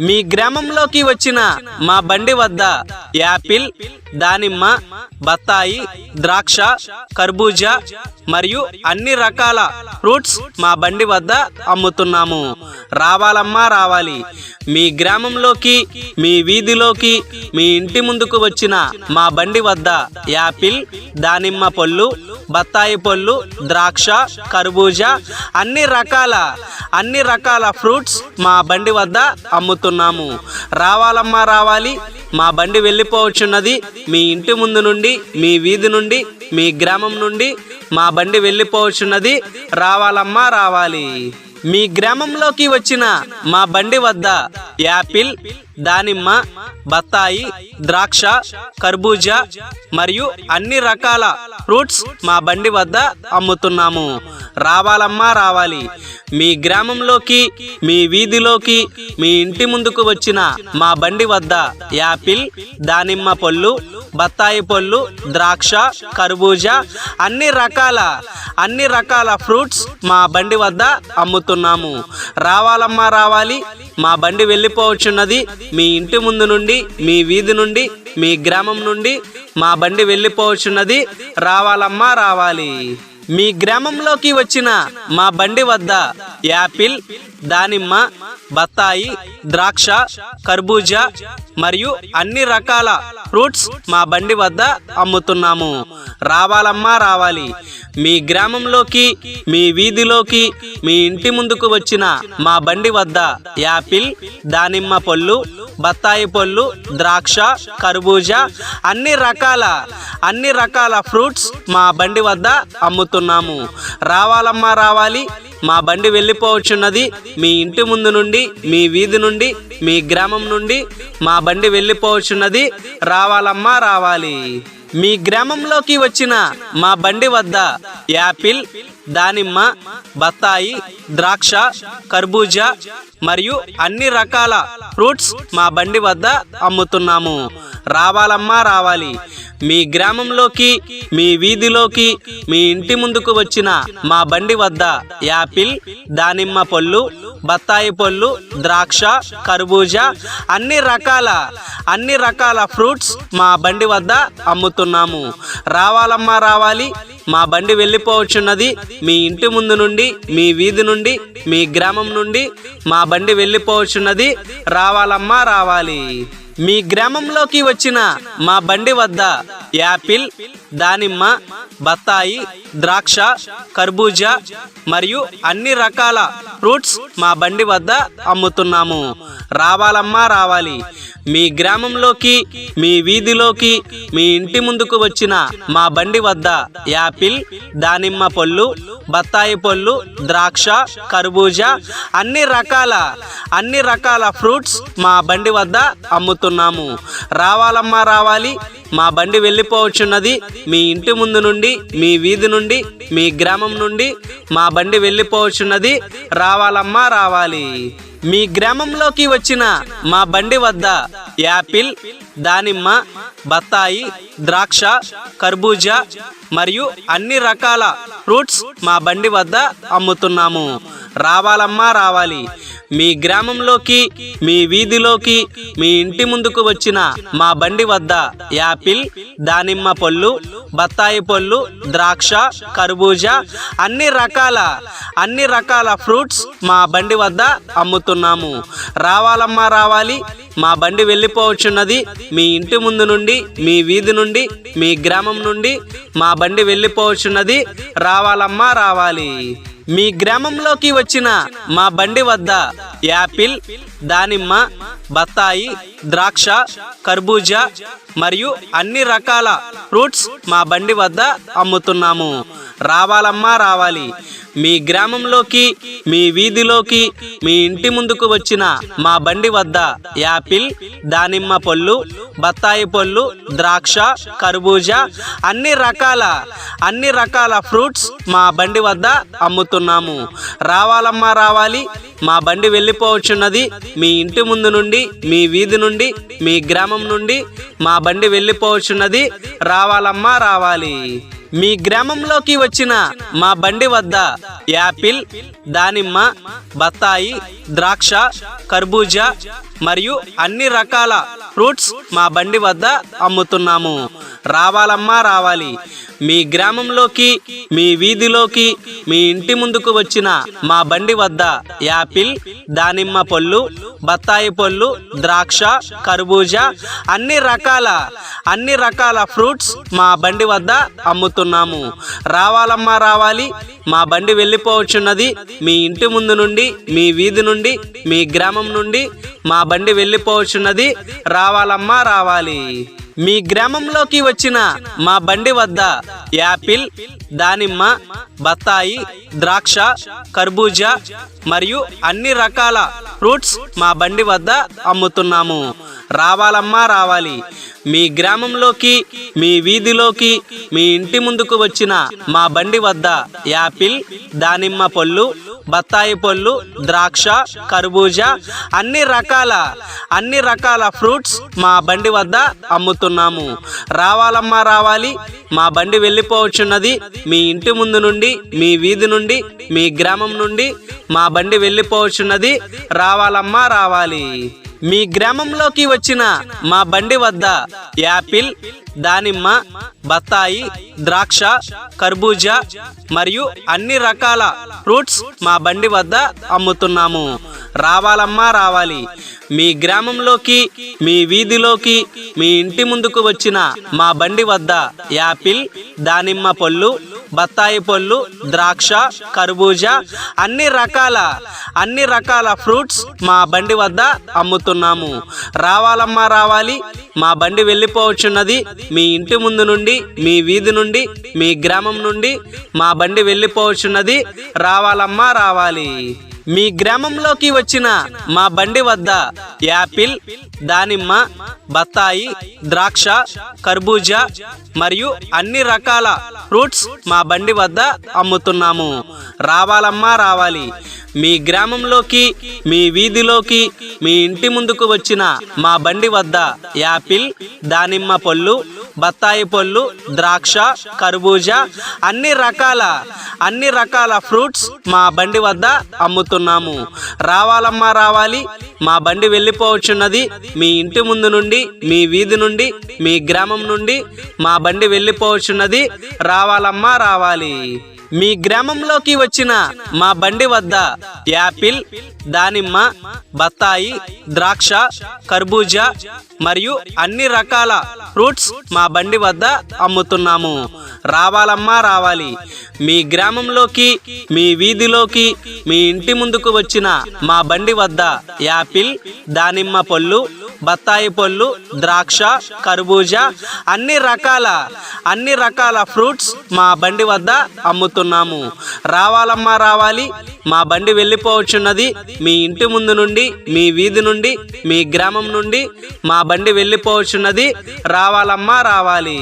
మీ గ్రామంలోకి వచ్చిన మా బండి వద్ద యాపిల్ దానిమ్మ బత్తాయి ద్రాక్ష కర్బూజా మరియు అన్ని రకాల ఫ్రూట్స్ మా బండి వద్ద అమ్ముతున్నాము. రావాలమ్మా రావాలి. మీ గ్రామంలోకి మీ వీధిలోకి మీ ఇంటి ముందుకు వచ్చిన మా బండి వద్ద యాపిల్ దానిమ్మ పళ్ళు బత్తాయి పళ్ళు ద్రాక్ష కర్బూజా అన్ని రకాల అన్ని రకాల ఫ్రూట్స్ మా బండి వద్ద అమ్ముతున్నాము. రావాలమ్మా రావాలి. మా బండి వెళ్ళిపోవచ్చున్నది మీ ఇంటి ముందు నుండి మీ వీధి నుండి మీ గ్రామం నుండి మా బండి వెళ్ళిపోవచ్చున్నది రావాలమ్మా రావాలి. మీ గ్రామంలోకి వచ్చిన మా బండి వద్ద యాపిల్ దానిమ్మ బత్తాయి ద్రాక్ష కర్బూజా మరియు అన్ని రకాల ఫ్రూట్స్ మా బండి వద్ద అమ్ముతున్నాము. రావాలమ్మా రావాలి. మీ గ్రామంలోకి మీ వీధిలోకి మీ ఇంటి ముందుకు వచ్చిన మా బండి వద్ద యాపిల్ దానిమ్మ పళ్ళు బత్తాయి పళ్ళు ద్రాక్ష కర్బూజా అన్ని రకాల అన్ని రకాల ఫ్రూట్స్ మా బండి వద్ద అమ్ముతున్నాము. రావాలమ్మా రావాలి. మా బండి వెళ్ళిపోవచ్చున్నది మీ ఇంటి ముందు నుండి మీ వీధి నుండి మీ గ్రామం నుండి మా బండి వెళ్ళిపోవచ్చున్నది రావాలమ్మా రావాలి. మీ గ్రామంలోకి వచ్చిన మా బండి వద్ద యాపిల్ దానిమ్మ బత్తాయి ద్రాక్ష కర్బూజా మరియు అన్ని రకాల ఫ్రూట్స్ మా బండి వద్ద అమ్ముతున్నాము. రావాలమ్మా రావాలి. మీ గ్రామంలోకి మీ వీధిలోకి మీ ఇంటి ముందుకు వచ్చిన మా బండి వద్ద యాపిల్ దానిమ్మ పళ్ళు బత్తాయి పళ్ళు ద్రాక్ష కర్బూజా అన్ని రకాల అన్ని రకాల ఫ్రూట్స్ మా బండి వద్ద అమ్ముతున్నాము. రావాలమ్మా రావాలి. మా బండి వెళ్ళిపోవచ్చున్నది మీ ఇంటి ముందు నుండి మీ వీధి నుండి మీ గ్రామం నుండి మా బండి వెళ్ళిపోవచ్చున్నది రావాలమ్మా రావాలి. మీ గ్రామంలోకి వచ్చిన మా బండి వద్ద యాపిల్ దానిమ్మ బత్తాయి ద్రాక్ష కర్బూజా మరియు అన్ని రకాల ఫ్రూట్స్ మా బండి వద్ద అమ్ముతున్నాము. రావాలమ్మా రావాలి. మీ గ్రామంలోకి మీ వీధిలోకి మీ ఇంటి ముందుకు వచ్చిన మా బండి వద్ద యాపిల్ దానిమ్మ పళ్ళు బత్తాయి పళ్ళు ద్రాక్ష కర్బూజా అన్ని రకాల అన్ని రకాల ఫ్రూట్స్ మా బండి వద్ద అమ్ముతున్నాము. రావాలమ్మా రావాలి. మా బండి వెళ్ళిపోవచ్చున్నది మీ ఇంటి ముందు నుండి మీ వీధి నుండి మీ గ్రామం నుండి మా బండి వెళ్ళిపోవచ్చున్నది రావాలమ్మా రావాలి. మీ గ్రామంలోకి వచ్చిన మా బండి వద్ద యాపిల్ దానిమ్మ బత్తాయి ద్రాక్ష కర్బూజా మరియు అన్ని రకాల ఫ్రూట్స్ మా బండి వద్ద అమ్ముతున్నాము. రావాలమ్మా రావాలి. మీ గ్రామంలోకి మీ వీధిలోకి మీ ఇంటి ముందుకు వచ్చిన మా బండి వద్ద యాపిల్ దానిమ్మ పళ్ళు బత్తాయి పళ్ళు ద్రాక్ష కర్బూజా అన్ని రకాల అన్ని రకాల ఫ్రూట్స్ మా బండి వద్ద అమ్ముతున్నాము. రావాలమ్మా రావాలి. మా బండి వెళ్ళిపోవచ్చున్నది మీ ఇంటి ముందు నుండి మీ వీధి నుండి మీ గ్రామం నుండి మా బండి వెళ్ళిపోవచ్చున్నది. రావాలమ్మా రావాలి. మీ గ్రామంలోకి వచ్చిన మా బండి వద్ద యాపిల్ దానిమ్మ బత్తాయి ద్రాక్ష కర్బూజా మరియు అన్ని రకాల ఫ్రూట్స్ మా బండి వద్ద అమ్ముతున్నాము. రావాలమ్మా రావాలి. మీ గ్రామంలోకి మీ వీధిలోకి మీ ఇంటి ముందుకు వచ్చిన మా బండి వద్ద యాపిల్ దానిమ్మ పళ్ళు బత్తాయి పళ్ళు ద్రాక్ష కర్బూజా అన్ని రకాల అన్ని రకాల ఫ్రూట్స్ మా బండి వద్ద అమ్ముతున్నాము. రావాలమ్మా రావాలి. మా బండి వెళ్ళిపోవచ్చున్నది మీ ఇంటి ముందు నుండి మీ వీధి నుండి మీ గ్రామం నుండి మా బండి వెళ్ళిపోవచ్చున్నది. రావాలమ్మా రావాలి. మీ గ్రామంలోకి వచ్చిన మా బండి వద్ద యాపిల్ దానిమ్మ బత్తాయి ద్రాక్ష కర్బూజా మరియు అన్ని రకాల ఫ్రూట్స్ మా బండి వద్ద అమ్ముతున్నాము. రావాలమ్మా రావాలి. మీ గ్రామంలోకి మీ వీధిలోకి మీ ఇంటి ముందుకు వచ్చిన మా బండి వద్ద యాపిల్ దానిమ్మ పళ్ళు బత్తాయి పళ్ళు ద్రాక్ష కర్బూజా అన్ని రకాల అన్ని రకాల ఫ్రూట్స్ మా బండి వద్ద అమ్ముతున్నాము. రావాలమ్మా రావాలి. మా బండి వెళ్ళిపోవచ్చున్నది మీ ఇంటి ముందు నుండి మీ వీధి నుండి మీ గ్రామం నుండి మా బండి వెళ్ళిపోవచ్చున్నది రావాలమ్మా రావాలి. మీ గ్రామంలోకి వచ్చిన మా బండి వద్ద యాపిల్ దానిమ్మ బత్తాయి ద్రాక్ష కర్బూజా మరియు అన్ని రకాల ఫ్రూట్స్ మా బండి వద్ద అమ్ముతున్నాము. రావాలమ్మా రావాలి. మీ గ్రామంలోకి మీ వీధిలోకి మీ ఇంటి ముందుకు వచ్చిన మా బండి వద్ద యాపిల్ దానిమ్మ పళ్ళు బత్తాయి పళ్ళు ద్రాక్ష కర్బూజా అన్ని రకాల అన్ని రకాల ఫ్రూట్స్ మా బండి వద్ద అమ్ముతున్నాము. రావాలమ్మా రావాలి. మా బండి వెళ్ళిపోవచ్చున్నది మీ ఇంటి ముందు నుండి మీ వీధి నుండి మీ గ్రామం నుండి మా బండి వెళ్ళిపోవచ్చున్నది రావాలమ్మా రావాలి. మీ గ్రామంలోకి వచ్చిన మా బండి వద్ద యాపిల్ దానిమ్మ బత్తాయి ద్రాక్ష కర్బూజా మరియు అన్ని రకాల ఫ్రూట్స్ మా బండి వద్ద అమ్ముతున్నాము. రావాలమ్మా రావాలి. మీ గ్రామంలోకి మీ వీధిలోకి మీ ఇంటి ముందుకు వచ్చిన మా బండి వద్ద యాపిల్ దానిమ్మ పళ్ళు బత్తాయి పళ్ళు ద్రాక్ష కర్బూజా అన్ని రకాల అన్ని రకాల ఫ్రూట్స్ మా బండి వద్ద అమ్ముతున్నాము. రావాలమ్మా రావాలి. మా బండి వెళ్ళిపోవచ్చున్నది మీ ఇంటి ముందు నుండి మీ వీధి నుండి మీ గ్రామం నుండి మా బండి వెళ్ళిపోవచ్చున్నది రావాలమ్మా రావాలి. మీ గ్రామంలోకి వచ్చిన మా బండి వద్ద యాపిల్ దానిమ్మ బత్తాయి ద్రాక్ష కర్బూజా మరియు అన్ని రకాల ఫ్రూట్స్ మా బండి వద్ద అమ్ముతున్నాము. రావాలమ్మా రావాలి. మీ గ్రామంలోకి మీ వీధిలోకి మీ ఇంటి ముందుకు వచ్చిన మా బండి వద్ద యాపిల్ దానిమ్మ పళ్ళు బత్తాయి పళ్ళు ద్రాక్ష కర్బూజా అన్ని రకాల అన్ని రకాల ఫ్రూట్స్ మా బండి వద్ద అమ్ముతున్నాము. రావాలమ్మా రావాలి. మా బండి వెళ్ళిపోవచ్చున్నది మీ ఇంటి ముందు నుండి మీ వీధి నుండి మీ గ్రామం నుండి మా బండి వెళ్ళిపోవచ్చున్నది రావాలమ్మా రావాలి. మీ గ్రామంలోకి వచ్చిన మా బండి వద్ద యాపిల్ దానిమ్మ బత్తాయి ద్రాక్ష కర్బూజా మరియు అన్ని రకాల ఫ్రూట్స్ మా బండి వద్ద అమ్ముతున్నాము. రావాలమ్మా రావాలి. మీ గ్రామంలోకి మీ వీధిలోకి మీ ఇంటి ముందుకు వచ్చిన మా బండి వద్ద యాపిల్ దానిమ్మ పళ్ళు బత్తాయి పళ్ళు ద్రాక్ష కర్బూజా అన్ని రకాల అన్ని రకాల ఫ్రూట్స్ మా బండి వద్ద అమ్ముతున్నాము. రావాలమ్మా రావాలి. మా బండి వెళ్ళిపోవచ్చున్నది. మీ ఇంటి ముందు నుండి మీ వీధి నుండి మీ గ్రామం నుండి మా బండి వెళ్ళిపోవచ్చున్నది. రావాలమ్మా రావాలి. మీ గ్రామంలోకి వచ్చిన మా బండి వద్ద యాపిల్ దానిమ్మ బత్తాయి ద్రాక్ష కర్బూజా మరియు అన్ని రకాల ఫ్రూట్స్ మా బండి వద్ద అమ్ముతున్నాము. రావాలమ్మా రావాలి. మీ గ్రామంలోకి మీ వీధిలోకి మీ ఇంటి ముందుకు వచ్చిన మా బండి వద్ద యాపిల్ దానిమ్మ పళ్ళు బత్తాయి పళ్ళు ద్రాక్ష కర్బూజా అన్ని రకాల అన్ని రకాల ఫ్రూట్స్ మా బండి వద్ద అమ్ముతున్నాము. రావాలమ్మా రావాలి. మా బండి వెళ్ళిపోవచ్చున్నది మీ ఇంటి ముందు నుండి మీ వీధి నుండి మీ గ్రామం నుండి మా బండి వెళ్ళిపోవచ్చున్నది. రావాలమ్మా రావాలి.